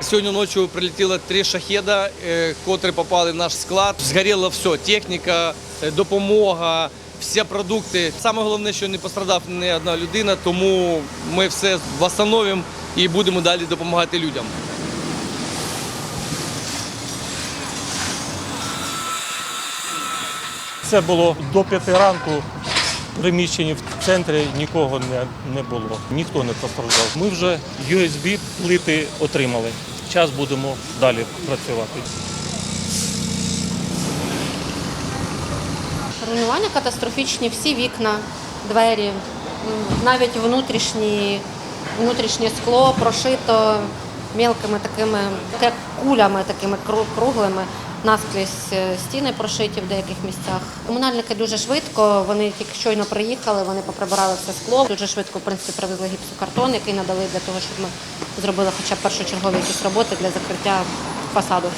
Сьогодні ночі прилетіло три шахеда, е, котрі попали в наш склад. Згоріло все, техніка, е, допомога, всі продукти. Саме головне, що не пострадав ні одна людина, тому ми все встановимо і будемо далі допомагати людям. Це було до п'яти ранку. В в центрі нікого не, не було, ніхто не постраждав. Ми вже USB плити отримали. Зараз будемо далі працювати. Руйнування катастрофічні, всі вікна, двері, навіть внутрішні, внутрішнє скло прошито мілкими такими кулями, такими круглими. Наскрізь е, стіни прошиті в деяких місцях. Комунальники дуже швидко, вони тільки щойно приїхали, вони поприбирали все скло. Дуже швидко, в принципі, привезли гіпсокартон, який надали для того, щоб ми зробили хоча б першочергові якісь роботи для закриття фасаду.